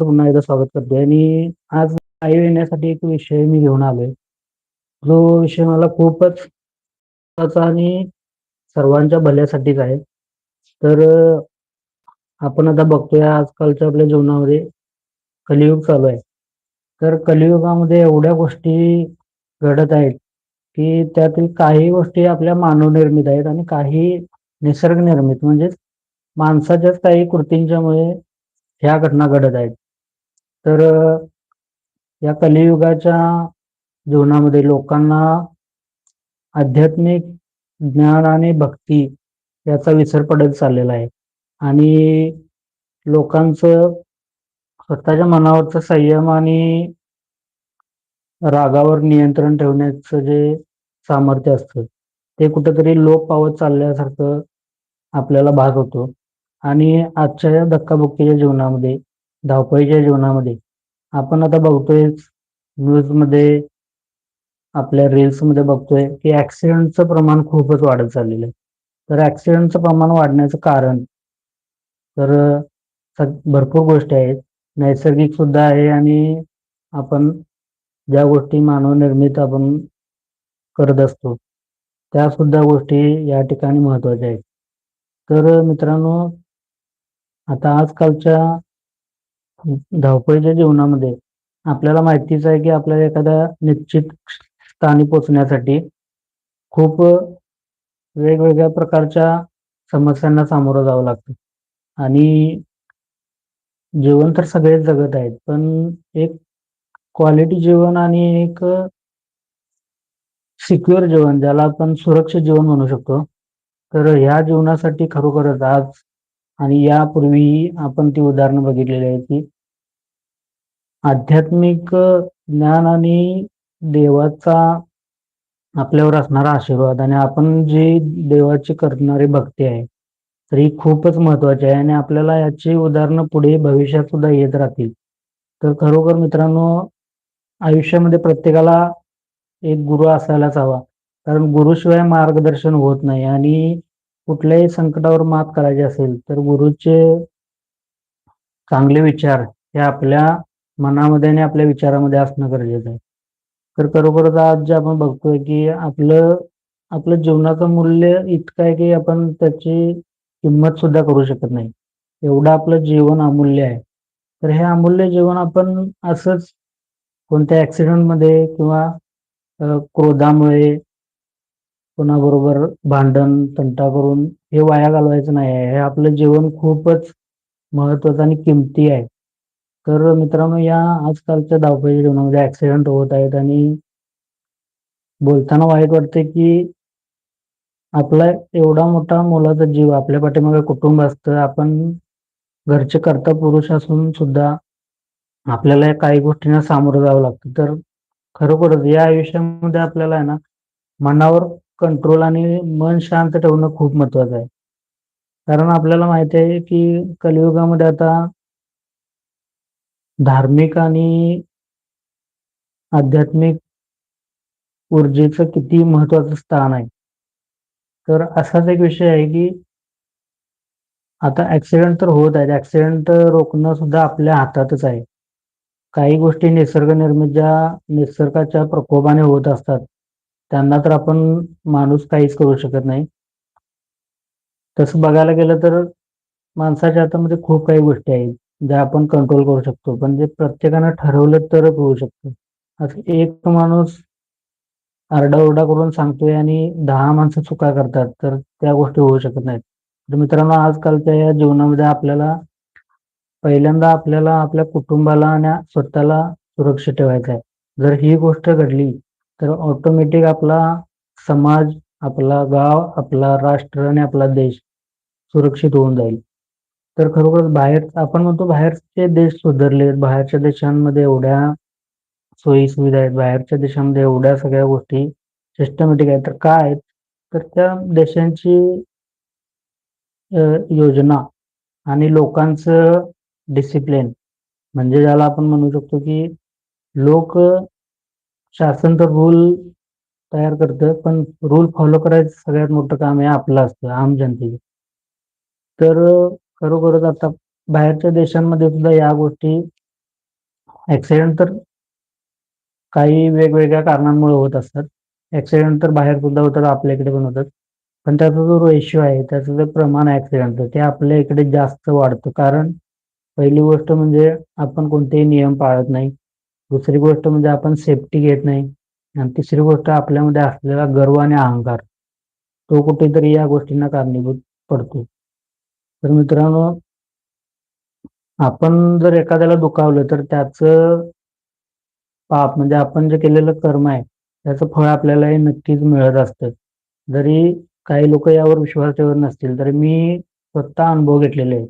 पुन्हा एकदा स्वागत करतोय. आणि आज आई येण्यासाठी एक विषय मी घेऊन आलोय. जो विषय मला खूपच आणि सर्वांच्या भल्यासाठीच आहे. तर आपण आता बघतोय आजकालच्या आपल्या जीवनामध्ये कलियुग चालू आहे. तर कलियुगामध्ये एवढ्या गोष्टी घडत आहेत की त्यातील काही गोष्टी आपल्या मानवनिर्मित आहेत आणि काही निसर्ग निर्मित म्हणजेच माणसाच्याच काही कृतींच्यामुळे ह्या घटना घडत आहेत. तर या कलियुगाच्या जीवनामध्ये लोकांना आध्यात्मिक ज्ञान आणि भक्ती याचा विसर पडत चाललेला आहे. आणि लोकांचं स्वतःच्या मनावरचं संयम आणि रागावर नियंत्रण ठेवण्याचं जे सामर्थ्य असतं ते कुठेतरी लोप पावत चालल्यासारखं आपल्याला भाग होतो. आणि आजच्या या धक्काबुक्कीच्या जीवनामध्ये धावपळीच्या जीवनामध्ये. आपण आता बघतोय न्यूजमध्ये आपल्या रील्समध्ये बघतोय की ऍक्सिडेंटचं प्रमाण खूपच वाढत चाललेलं आहे. तर ऍक्सिडेंटचं प्रमाण वाढण्याचं कारण तर भरपूर गोष्टी आहेत. नैसर्गिक सुद्धा आहे आणि आपण ज्या गोष्टी मानवनिर्मित आपण करत असतो त्या सुद्धा गोष्टी या ठिकाणी महत्त्वाच्या आहेत. तर मित्रांनो आता आजकालच्या धावपळीच्या जीवनामध्ये आपल्याला माहितीच आहे की आपल्याला एखाद्या निश्चित स्थानी पोचण्यासाठी खूप वेगवेगळ्या प्रकारच्या समस्यांना सामोरं जावं लागतं. आणि जेवण तर सगळेच जगत आहेत पण एक क्वालिटी जेवण आणि एक सिक्युअर जेवण ज्याला आपण सुरक्षित जीवन म्हणू शकतो तर ह्या जीवनासाठी खरोखरच आज आणि यापूर्वी आपण ती उदाहरणं बघितलेली आहे की आध्यात्मिक ज्ञान आणि देवाचा आपल्यावर असणारा आशीर्वाद आणि आपण जी देवाची करणारी भक्ती आहे तर ही खूपच महत्वाची आहे आणि आपल्याला याची उदाहरणं पुढे भविष्यात सुद्धा येत राहतील. तर खरोखर मित्रांनो आयुष्यामध्ये प्रत्येकाला एक गुरु असायलाच हवा कारण गुरुशिवाय मार्गदर्शन होत नाही आणि कुठल्याही संकटावर मात करायची असेल तर गुरुचे चांगले विचार हे आपल्या मनामध्ये आणि आपल्या विचारामध्ये असणं गरजेचं आहे. तर खरोखरच आज जे आपण बघतोय की आपलं आपलं जीवनाचं मूल्य इतकं आहे की आपण त्याची किंमत सुद्धा करू शकत नाही. एवढं आपलं जीवन अमूल्य आहे. तर हे अमूल्य जीवन आपण असंच कोणत्या ऍक्सिडेंटमध्ये किंवा क्रोधामुळे कोणाबरोबर भांडण तंटा करून हे वाया घालवायचं नाही आहे. हे आपलं जीवन खूपच महत्वाचं आणि किमती आहे. तर मित्रांनो या आजकालच्या धावपळीच्या जीवनामध्ये ऍक्सिडेंट होत आहेत आणि बोलताना वाईट वाटते की आपला एवढा मोठा मुलाचा जीव आपल्या पाठीमागे कुटुंब असतं. आपण घरचे कर्ता पुरुष असून सुद्धा आपल्याला या काही गोष्टींना सामोरं जावं लागतं. तर खरोखरच या आयुष्यामध्ये आपल्याला आहे ना मनावर कंट्रोल आणि मन शांत ठेवणं खूप महत्वाचं आहे. कारण आपल्याला माहिती आहे की कलियुगामध्ये आता धार्मिक आणि आध्यात्मिक ऊर्जेचं किती महत्वाचं स्थान आहे. तर असाच एक विषय आहे की आता ऍक्सिडेंट तर होत आहेत. ऍक्सिडेंट रोखणं सुद्धा आपल्या हातातच आहे. काही गोष्टी निसर्ग निर्मित ज्या निसर्गाच्या प्रकोपाने होत असतात त्यांना तर आपण माणूस काहीच करू शकत नाही. तसं बघायला गेलं तर माणसाच्या हातामध्ये खूप काही गोष्टी आहेत ज्या आपण कंट्रोल करू शकतो. पण जे प्रत्येकानं ठरवलं तरच होऊ शकतो. असं एक माणूस आरडाओरडा करून सांगतोय आणि दहा माणसं चुका करतात तर त्या गोष्टी होऊ शकत नाहीत. तर मित्रांनो आजकालच्या या जीवनामध्ये आपल्याला पहिल्यांदा आपल्याला आपल्या कुटुंबाला आणि स्वतःला सुरक्षित ठेवायचं आहे. जर ही गोष्ट घडली तर ऑटोमॅटिक आपला समाज आपला गाव आपला राष्ट्र आणि आपला देश सुरक्षित होऊन जाईल. तर खरोखर बाहेर आपण म्हणतो बाहेरचे देश सुधारले बाहेरच्या देशांमध्ये एवढ्या सोयी सुविधा आहेत बाहेरच्या देशांमध्ये एवढ्या सगळ्या गोष्टी सिस्टमॅटिक आहेत. तर काय आहेत? तर त्या देशांची योजना आणि लोकांचं डिसिप्लिन म्हणजे ज्याला आपण म्हणू शकतो की लोक शासन तर रूल तयार करतं पण रूल फॉलो करायचं सगळ्यात मोठं काम हे आपलं असतं आम जनतेचं. तर खरोखरच आता बाहेरच्या देशांमध्ये सुद्धा या गोष्टी ऍक्सिडेंट तर काही वेगवेगळ्या कारणांमुळे होत असतात. ऍक्सिडेंट तर बाहेर सुद्धा होतात आपल्या इकडे पण होतात. पण त्याचा जो रेशिओ आहे त्याचं जे प्रमाण ऍक्सिडेंटचं ते आपल्या इकडे जास्त वाढतं. कारण पहिली गोष्ट म्हणजे आपण कोणतेही नियम पाळत नाही. दुसरी गोष्ट म्हणजे आपण सेफ्टी घेत नाही. आणि तिसरी गोष्ट आपल्यामध्ये असलेला गर्व आणि अहंकार तो कुठेतरी या गोष्टींना कारणीभूत पडतो. तर मित्रांनो आपण जर एखाद्याला दुखावलं तर त्याचं पाप म्हणजे आपण जे केलेलं कर्म आहे त्याचं फळ आपल्याला हे नक्कीच मिळत असतं. जरी काही लोक यावर विश्वास ठेवत नसतील तरी मी स्वतः अनुभव घेतलेले आहे.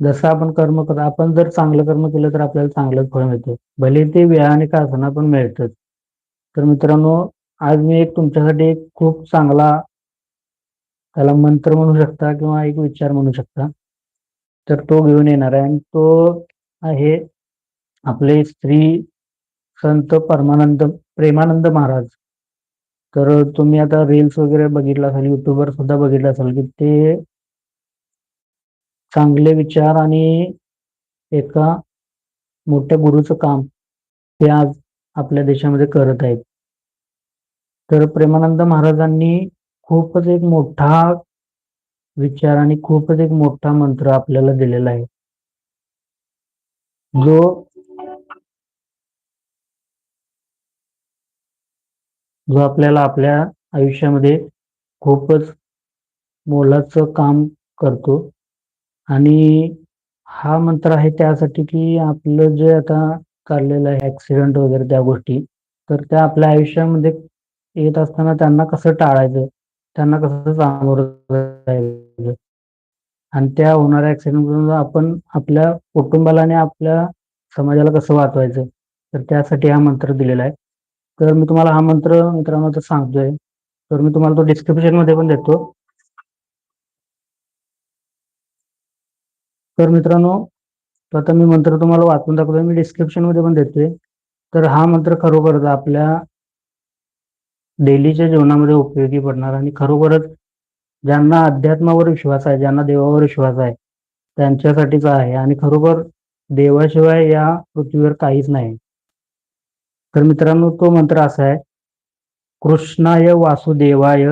जसं आपण कर्म करतो आपण जर चांगलं कर्म केलं तर आपल्याला चांगलंच फळ मिळतं. भले ते वेळाने का असताना पण मिळतच. तर मित्रांनो आज मी एक तुमच्यासाठी एक खूप चांगला त्याला मंत्र म्हणू शकता किंवा एक विचार म्हणू शकता. तर तो घेऊन येणार आहे. आणि तो आहे आपले श्री संत परमानंद प्रेमानंद महाराज. तर तुम्ही आता रील्स वगैरे बघितला असाल युट्यूबवर सुद्धा बघितलं असाल की ते चांगले विचार आणि एका मोठ्या गुरुचं काम ते आज आपल्या देशामध्ये करत आहेत. तर प्रेमानंद महाराजांनी खूपच एक मोठा विचार आणि खूपच एक मोठा मंत्र आपल्याला दिलेला आहे. जो जो आपल्याला आपल्या आयुष्यामध्ये खूपच मोलाचं काम करतो. आणि हा मंत्र आहे त्यासाठी की आपलं जे आता चाललेलं आहे ऍक्सिडेंट वगैरे त्या गोष्टी तर त्या आपल्या आयुष्यामध्ये येत असताना त्यांना कसं टाळायचं? त्यांना कसं सामोरं जायचं? आणि त्या होणाऱ्या ऍक्सिडेंट आपण आपल्या कुटुंबाला आणि आपल्या समाजाला कसं वाचवायचं? तर त्यासाठी हा मंत्र दिलेला आहे. तर मी तुम्हाला हा मंत्र मित्रांनो सांगतोय. तर मी तुम्हाला तो डिस्क्रिप्शनमध्ये पण देतो. तर मित्रांनो आता मी मंत्र तुम्हाला वाचून दाखवतोय. मी डिस्क्रिप्शनमध्ये पण देतोय. तर हा मंत्र खरोखरच आपल्या डेलीच्या जीवनामध्ये उपयोगी पडणार आणि खरोखरच ज्यांना अध्यात्मावर विश्वास आहे ज्यांना देवावर विश्वास आहे त्यांच्यासाठीच आहे आणि खरोखर देवाशिवाय या पृथ्वीवर काहीच नाही. तर मित्रांनो तो मंत्र असा आहे कृष्णाय वासुदेवाय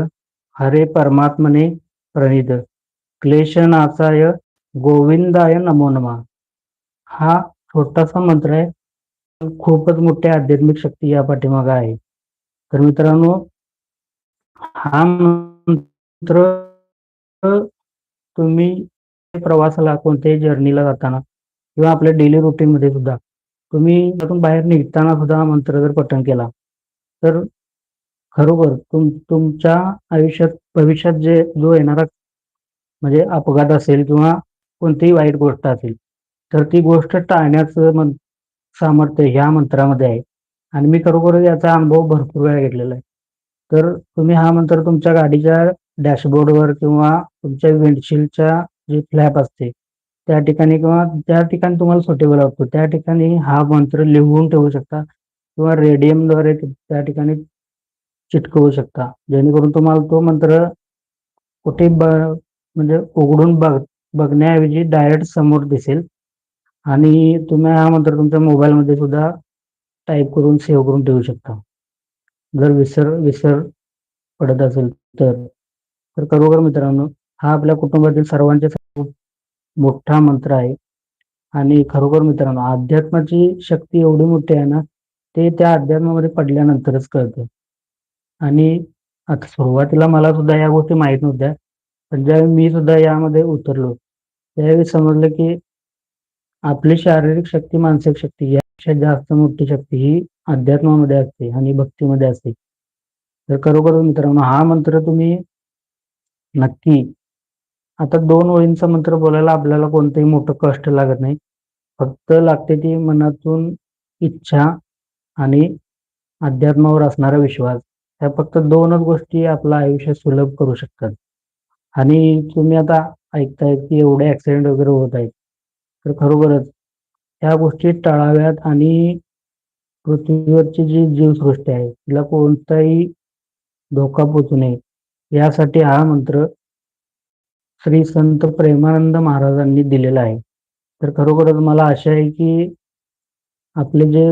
हरे परमात्मने प्रणित क्लेशनाचाय गोविंदाय नमो नमा. हा छोटासा मंत्र आहे. खूपच मोठी आध्यात्मिक शक्ती या पाठीमागा आहे. तर मित्रांनो हा मंत्र तुम्ही प्रवासाला कोणत्याही जर्नीला जाताना किंवा आपल्या डेली रुटीन मध्ये सुद्धा तुम्ही त्यातून बाहेर निघताना सुद्धा मंत्र जर पठण केला तर खरोखर तुम तुमच्या आयुष्यात भविष्यात जे जो येणारा म्हणजे अपघात असेल किंवा कोणतीही वाईट गोष्ट असेल तर ती गोष्ट टाळण्याचं सामर्थ्य ह्या मंत्रामध्ये आहे. आणि मी खरोखर याचा अनुभव भरपूर वेळा घेतलेला आहे. तर तुम्ही हा मंत्र तुमच्या गाडीच्या डॅशबोर्डवर किंवा तुमच्या विंडशीलच्या जे फ्लॅप असते त्या ठिकाणी किंवा त्या ठिकाणी तुम्हाला सुटेबल असतो त्या ठिकाणी हा मंत्र लिहून ठेवू शकता किंवा रेडियमद्वारे त्या ठिकाणी चिटकवू शकता. जेणेकरून तुम्हाला तो मंत्र कुठे ब म्हणजे उघडून बघ बघण्याऐवजी डायरेक्ट समोर दिसेल. आणि तुम्ही हा मंत्र तुमच्या मोबाईलमध्ये सुद्धा टाईप करून सेव्ह करून ठेवू शकता. जर विसर विसर पडत असेल तर. तर खरोखर मित्रांनो हा आपल्या कुटुंबातील सर्वांच्या खूप मोठा मंत्र आहे. आणि खरोखर मित्रांनो अध्यात्माची शक्ती एवढी मोठी आहे ना ते त्या अध्यात्मामध्ये पडल्यानंतरच कळतं. आणि आता सुरुवातीला मला सुद्धा या गोष्टी माहीत नव्हत्या. पण ज्यावेळी मी सुद्धा यामध्ये उतरलो त्यावेळी समजलं की आपली शारीरिक शक्ती मानसिक शक्ती यापेक्षा जास्त मोठी शक्ती ही अध्यात्मामध्ये असते आणि भक्तीमध्ये असते. तर खरोखर मित्रांनो हा मंत्र तुम्ही नक्की आता दोन ओळींचा मंत्र बोलायला आपल्याला कोणतंही मोठं कष्ट लागत नाही. फक्त लागते ती मनातून इच्छा आणि अध्यात्मावर असणारा विश्वास. ह्या फक्त दोनच गोष्टी आपलं आयुष्य सुलभ करू शकतात. आणि तुम्ही आता ऐकताय की एवढे ऍक्सिडेंट वगैरे होत आहेत. तर खरोखरच ह्या गोष्टी टाळाव्यात आणि पृथ्वीवरची जी जीवसृष्टी आहे तिला कोणताही धोका पोचू नये. यासाठी हा मंत्र श्री संत प्रेमानंद महाराजांनी दिलेला आहे. तर खरोखरच मला आशा आहे की आपले जे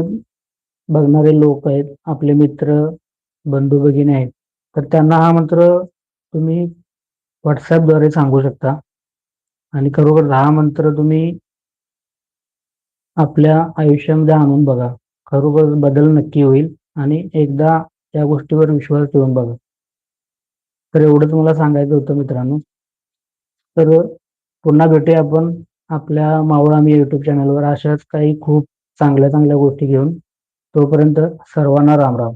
बघणारे लोक आहेत आपले मित्र बंधू भगिनी आहेत तर त्यांना हा मंत्र तुम्ही व्हॉट्सॲपद्वारे सांगू शकता. आणि खरोखर हा मंत्र तुम्ही आपल्या आयुष्यामध्ये आणून बघा. खरोखर बदल नक्की होईल आणि एकदा त्या गोष्टीवर विश्वास ठेवून बघा. तर एवढंच मला सांगायचं होतं मित्रांनो. तर पुन्हा भेटूया आपण आपल्या मावळ आम्ही युट्यूब चॅनलवर अशाच काही खूप चांगल्या चांगल्या गोष्टी घेऊन. तोपर्यंत सर्वांना राम राम.